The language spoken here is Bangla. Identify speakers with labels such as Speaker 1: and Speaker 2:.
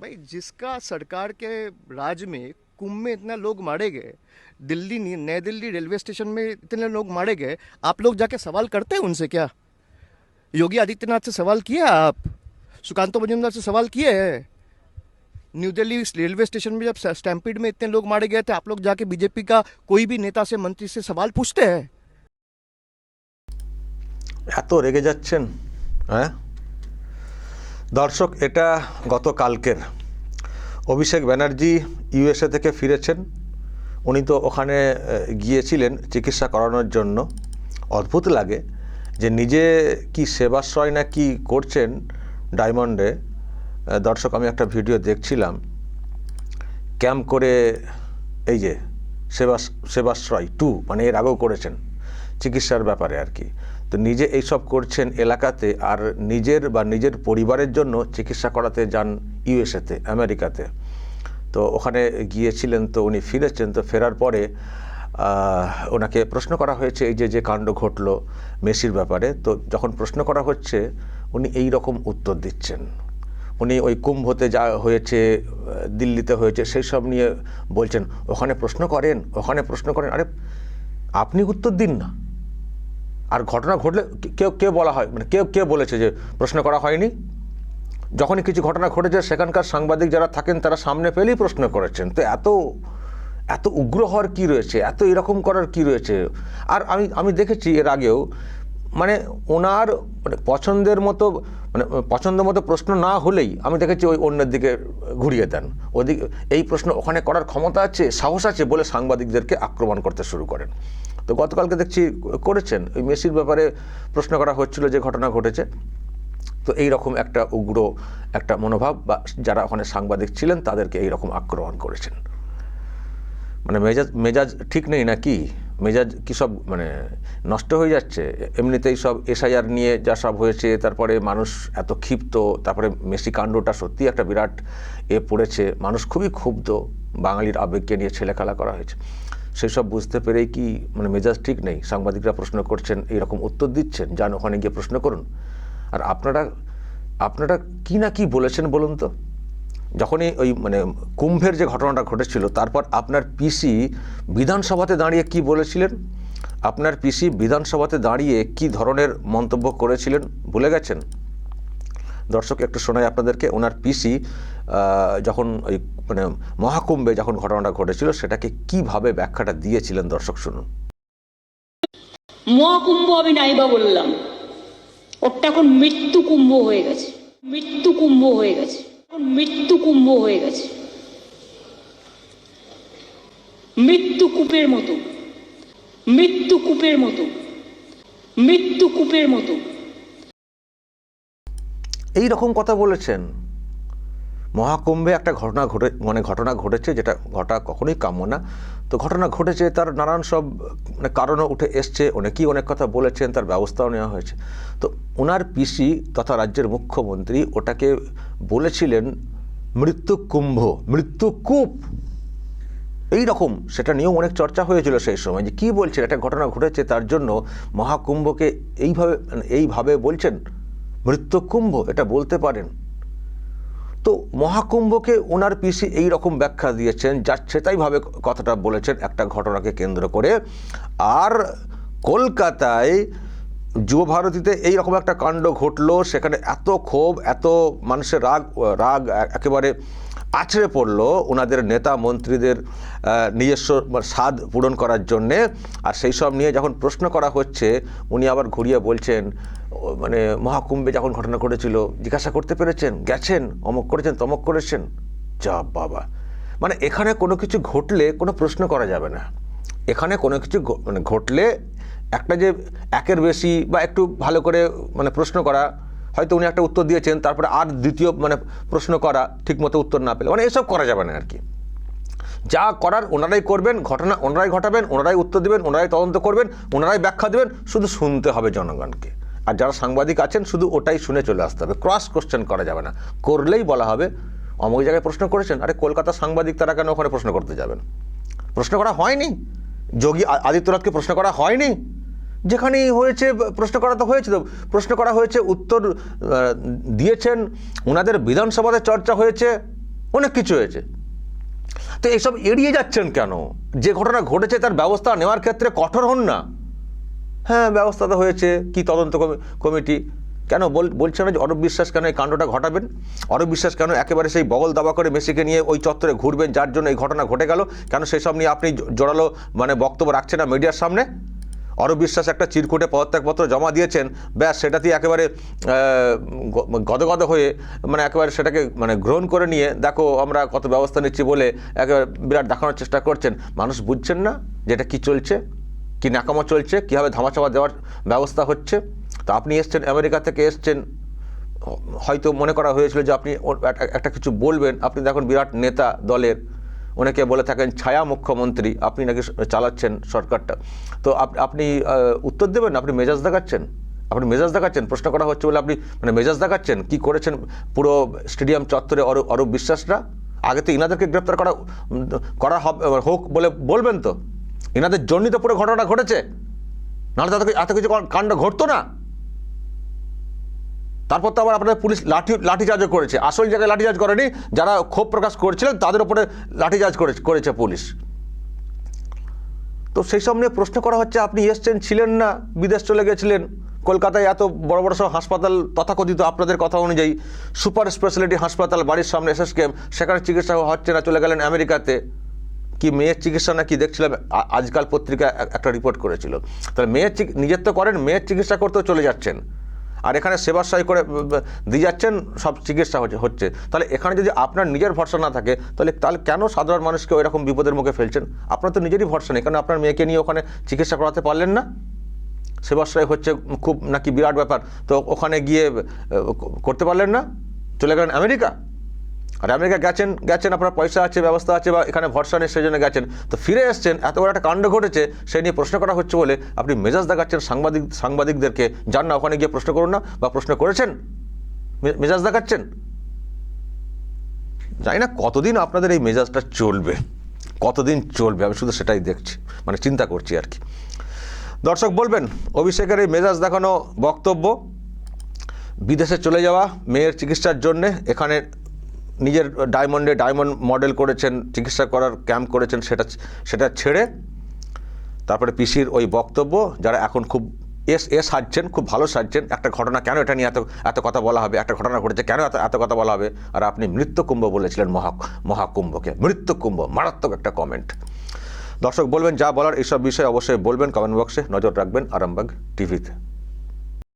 Speaker 1: भाई जिसका सरकार के राज में कुंभ में इतना लोग मारे गए दिल्ली नहीं- नई दिल्ली रेलवे स्टेशन में इतने लोग मारे गए आप लोग जाके सवाल करते हैं उनसे क्या योगी आदित्यनाथ से सवाल किया आप सुकांतो मजूमदार से सवाल किए हैं न्यू दिल्ली इस रेलवे स्टेशन में जब स्टैम्पीड में इतने लोग मारे गए थे आप लोग जाके बीजेपी का कोई भी नेता से मंत्री से सवाल पूछते हैं
Speaker 2: এত রেগে যাচ্ছেন হ্যাঁ দর্শক, এটা গতকালকের। অভিষেক ব্যানার্জি ইউএসএ থেকে ফিরেছেন। উনি তো ওখানে গিয়েছিলেন চিকিৎসা করানোর জন্য। অদ্ভুত লাগে যে নিজে কি সেবাশ্রয় না কি করছেন ডায়মন্ডে। দর্শক, আমি একটা ভিডিও দেখছিলাম। ক্যাম্প করে এই যে সেবা সেবাশ্রয় টু মানে এর আগেও করেছেন চিকিৎসার ব্যাপারে আর কি। তো নিজে এইসব করছেন এলাকাতে আর নিজের বা নিজের পরিবারের জন্য চিকিৎসা করাতে যান ইউএসএতে, আমেরিকাতে। তো ওখানে গিয়েছিলেন, তো উনি ফিরেছেন, তো ফেরার পরে ওনাকে প্রশ্ন করা হয়েছে এই যে যে কাণ্ড ঘটলো মেসির ব্যাপারে, তো যখন প্রশ্ন করা হচ্ছে, উনি এই রকম উত্তর দিচ্ছেন। উনি ওই কুম্ভতে যা হয়েছে, দিল্লিতে হয়েছে, সেই সব নিয়ে বলছেন, ওখানে প্রশ্ন করেন, ওখানে প্রশ্ন করেন। আরে, আপনি উত্তর দিন না। আর ঘটনা ঘটলে কেউ কে বলা হয় মানে কেউ কে বলেছে যে প্রশ্ন করা হয়নি। যখনই কিছু ঘটনা ঘটেছে, সেখানকার সাংবাদিক যারা থাকেন, তারা সামনে পেলেই প্রশ্ন করেছেন। তো এত এত উগ্র হওয়ার কী রয়েছে? এত এরকম করার কী রয়েছে? আর আমি আমি দেখেছি এর আগেও মানে ওনার মানে পছন্দের মতো মানে পছন্দ মতো প্রশ্ন না হলেই আমি দেখেছি ওই অন্যের দিকে ঘুরিয়ে দেন। ওদিকে, এই প্রশ্ন ওখানে করার ক্ষমতা আছে, সাহস আছে বলে সাংবাদিকদেরকে আক্রমণ করতে শুরু করেন। তো গতকালকে দেখছি করেছেন, ওই মেসির ব্যাপারে প্রশ্ন করা হচ্ছিল যে ঘটনা ঘটেছে। তো এই রকম একটা উগ্র একটা মনোভাব বা যারা ওখানে সাংবাদিক ছিলেন তাদেরকে এই রকম আক্রমণ করেছেন। মানে মেজাজ মেজাজ ঠিক নেই নাকি? মেজাজ কি সব মানে নষ্ট হয়ে যাচ্ছে? এমনিতেই সব এসআইআর নিয়ে যা সব হয়েছে, তারপরে মানুষ এত ক্ষিপ্ত, তারপরে মেসি কাণ্ডটা সত্যি একটা বিরাট এ পড়েছে। মানুষ খুবই ক্ষুব্ধ বাঙালির আবেগকে নিয়ে ছেলেখেলা করা হয়েছে। সেই সব বুঝতে পেরেই কি মানে মেজাজ ঠিক নেই? সাংবাদিকরা প্রশ্ন করছেন, এইরকম উত্তর দিচ্ছেন? যান ওখানে গিয়ে প্রশ্ন করুন। আর আপনারা আপনারা কি না কি বলেছেন বলুন তো? যখনই ওই মানে কুম্ভের যে ঘটনাটা ঘটেছিল, তারপর আপনার পিসি বিধানসভাতে দাঁড়িয়ে কি বলেছিলেন? আপনার পিসি বিধানসভাতে দাঁড়িয়ে কি ধরনের মন্তব্য করেছিলেন ভুলে গেছেন? দর্শক, একটু শোনাই আপনাদেরকে। ওনার পিসি যখন ওই মানে মহাকুম্ভে যখন ঘটনাটা ঘটেছিল, সেটাকে কীভাবে ব্যাখ্যাটা দিয়েছিলেন? দর্শক, শুনুন।
Speaker 3: মহাকুম্ভ আমি নাইবা বললাম। ওটা এখন মৃত্যু কুম্ভ হয়ে গেছে। মৃত্যু কুম্ভ হয়ে গেছে। মৃত্যু কুম্ভ হয়ে গেছে। মৃত্যু কূপের মতো, মৃত্যু কূপের মতো, মৃত্যু কূপের মতো।
Speaker 2: এই রকম কথা বলেছেন মহাকুম্ভে একটা ঘটনা ঘটে মানে ঘটনা ঘটেছে যেটা ঘটা কখনোই কাম্য না। তো ঘটনা ঘটেছে, তার নানান সব মানে কারণও উঠে এসছে, অনেকেই অনেক কথা বলেছেন, তার ব্যবস্থাও নেওয়া হয়েছে। তো ওনার পিসি তথা রাজ্যের মুখ্যমন্ত্রী ওটাকে বলেছিলেন, মৃত্যু কুম্ভ, মৃত্যু কূপ। এই রকম সেটা নিয়েও অনেক চর্চা হয়েছিল সেই সময়, যে কী বলছেন, একটা ঘটনা ঘটেছে, তার জন্য মহাকুম্ভকে এইভাবে মানে এইভাবে বলছেন? মৃত্যুকুম্ভ এটা বলতে পারেন। তো মহাকুম্ভকে ওনার পিসি এই রকম ব্যাখ্যা দিয়েছেন যাচ্ছে তাইভাবে কথাটা বলেছেন একটা ঘটনাকে কেন্দ্র করে। আর কলকাতায় যুব ভারতীতে এই রকম একটা কাণ্ড ঘটলো, সেখানে এত ক্ষোভ, এত মানুষের রাগ রাগ একেবারে আছড়ে পড়ল ওনাদের নেতা মন্ত্রীদের নিজস্ব স্বাদ পূরণ করার জন্যে। আর সেই সব নিয়ে যখন প্রশ্ন করা হচ্ছে, উনি আবার ঘুরিয়ে বলছেন মানে মহাকুম্ভে যখন ঘটনা ঘটেছিল, জিজ্ঞাসা করতে পেরেছেন? গেছেন? অমক করেছেন? তমক করেছেন? যা বাবা। মানে এখানে কোনো কিছু ঘটলে কোনো প্রশ্ন করা যাবে না। এখানে কোনো কিছু মানে ঘটলে একটা যে একের বেশি বা একটু ভালো করে মানে প্রশ্ন করা, হয়তো উনি একটা উত্তর দিয়েছেন, তারপরে আর দ্বিতীয় মানে প্রশ্ন করা, ঠিকমতো উত্তর না পেলে মানে এসব করা যাবে না আর কি। যা করার ওনারাই করবেন, ঘটনা ওনারাই ঘটাবেন, ওনারাই উত্তর দেবেন, ওনারাই তদন্ত করবেন, ওনারাই ব্যাখ্যা দেবেন, শুধু শুনতে হবে জনগণকে। আর যারা সাংবাদিক আছেন, শুধু ওটাই শুনে চলে আসতে হবে। ক্রস কোশ্চেন করা যাবে না। করলেই বলা হবে, অমুক জায়গায় প্রশ্ন করেছেন, আরে কলকাতা সাংবাদিক তারা কেন ওখানে প্রশ্ন করতে যাবেন? প্রশ্ন করা হয়নি। যোগী আদিত্যনাথকে প্রশ্ন করা হয়নি। যেখানেই হয়েছে, প্রশ্ন করা তো হয়েছে তো। প্রশ্ন করা হয়েছে, উত্তর দিয়েছেন ওনাদের বিধানসভাতে চর্চা হয়েছে, অনেক কিছু হয়েছে। তো এসব এড়িয়ে যাচ্ছেন কেন? যে ঘটনা ঘটেছে তার ব্যবস্থা নেওয়ার ক্ষেত্রে কঠোর হন না। হ্যাঁ ব্যবস্থা তো হয়েছে। কি তদন্ত কমি- কমিটি? কেন বল, বলছে না যে অরূপ বিশ্বাস কেন এই কাণ্ডটা ঘটাবেন? অরূপ বিশ্বাস কেন একেবারে সেই বগল দাবা করে মেসিকে নিয়ে ওই চত্বরে ঘুরবেন, যার জন্য এই ঘটনা ঘটে গেল? কেন সেসব নিয়ে আপনি জোরালো মানে বক্তব্য রাখছেন না মিডিয়ার সামনে? অরূপ বিশ্বাস একটা চিরকুটে পদত্যাগপত্র জমা দিয়েছেন। ব্যাস সেটাতেই একেবারে গদগদ হয়ে মানে একেবারে সেটাকে মানে গ্রহণ করে নিয়ে, দেখো আমরা কত ব্যবস্থা নিচ্ছি বলে একেবারে বিরাট দেখানোর চেষ্টা করছেন। মানুষ বুঝছেন না যে এটা কী চলছে? কি নাকামো চলছে, কীভাবে ধামাচাপা দেওয়ার ব্যবস্থা হচ্ছে। তা আপনি এসছেন আমেরিকা থেকে, এসছেন, হয়তো মনে করা হয়েছিল যে আপনি একটা কিছু বলবেন। আপনি দেখুন বিরাট নেতা দলের। অনেকে বলে থাকেন, ছায়া মুখ্যমন্ত্রী। আপনি নাকি চালাচ্ছেন সরকারটা। তো আপনি উত্তর দেবেন? আপনি মেজাজ দেখাচ্ছেন? আপনি মেজাজ দেখাচ্ছেন? প্রশ্ন করা হচ্ছে বলে আপনি মানে মেজাজ দেখাচ্ছেন? কি করেছেন পুরো স্টেডিয়াম চত্বরে অরূপ অরূপ বিশ্বাসরা? আগে তো ইনাদেরকে গ্রেপ্তার করা করা হবে, হোক বলে বলবেন তো। ইনাদের জন্যই তো পুরো ঘটনা ঘটেছে। নাহলে তাতে এত কিছু কাণ্ড ঘটতো না। তারপর তো আবার আপনাদের পুলিশ লাঠি লাঠিচার্জও করেছে। আসল জায়গায় লাঠিচার্জ করেনি, যারা ক্ষোভ প্রকাশ করেছিলেন, তাদের উপরে লাঠিচার্জ করে করেছে পুলিশ। তো সেই সব নিয়ে প্রশ্ন করা হচ্ছে, আপনি এসছেন, ছিলেন না, বিদেশ চলে গেছিলেন, কলকাতায় এত বড় বড় সব হাসপাতাল তথাকথিত আপনাদের কথা অনুযায়ী সুপার স্পেশালিটি হাসপাতাল বাড়ির সামনে এসএসকেম সেখানে চিকিৎসা হচ্ছে না, চলে গেলেন আমেরিকাতে। কি মেয়ের চিকিৎসা নাকি দেখছিলাম, আ- আজকাল পত্রিকা একটা রিপোর্ট করেছিল। তাহলে মেয়ের নিজের তো করেন, মেয়ের চিকিৎসা করতেও চলে যাচ্ছেন। আর এখানে সেবাশ্রয় করে দিয়ে যাচ্ছেন, সব চিকিৎসা হচ্ছে হচ্ছে। তাহলে এখানে যদি আপনার নিজের ভরসা না থাকে, তাহলে তাহলে কেন সাধারণ মানুষকে ওই রকম বিপদের মুখে ফেলছেন? আপনার তো নিজেরই ভরসা নেই কারণ আপনার মেয়েকে নিয়ে ওখানে চিকিৎসা করাতে পারলেন না? সেবাশ্রয় হচ্ছে খুব নাকি বিরাট ব্যাপার। তো ওখানে গিয়ে করতে পারলেন না? চলে গেলেন আমেরিকা? আর আমেরিকা গেছেন গেছেন, আপনার পয়সা আছে, ব্যবস্থা আছে বা এখানে ভরসা নেই, সেই জন্য গেছেন। তো ফিরে এসছেন, এত বড় একটা কাণ্ড ঘটেছে সেই নিয়ে প্রশ্ন করা হচ্ছে বলে আপনি মেজাজ দেখাচ্ছেন সাংবাদিক, সাংবাদিকদেরকে। যান না, ওখানে গিয়ে প্রশ্ন করুন না, বা প্রশ্ন করেছেন? মেজাজ দেখাচ্ছেন? জানি না কতদিন আপনাদের এই মেজাজটা চলবে, কতদিন চলবে, আমি শুধু সেটাই দেখছি মানে চিন্তা করছি আর কি। দর্শক বলবেন, অভিষেকের এই মেজাজ দেখানো বক্তব্য, বিদেশে চলে যাওয়া, মেয়ের চিকিৎসার জন্যে, এখানে নিজের ডায়মন্ডে ডায়মন্ড মডেল করেছেন, চিকিৎসা করার ক্যাম্প করেছেন, সেটা সেটা ছেড়ে তারপরে পিসির ওই বক্তব্য, যারা এখন খুব এস এ সাজছেন, খুব ভালো সাজছেন, একটা ঘটনা কেন এটা নিয়ে এত এত কথা বলা হবে, একটা ঘটনা ঘটেছে, কেন এত এত কথা বলা হবে? আর আপনি মৃত্যুকুম্ভ বলেছিলেন মহা, মহাকুম্ভকে, মৃত্যুকুম্ভ, মারাত্মক একটা কমেন্ট দর্শক, বলবেন যা বলার, এইসব বিষয়ে অবশ্যই বলবেন কমেন্ট বক্সে নজর রাখবেন, আরামবাগ টিভিতে।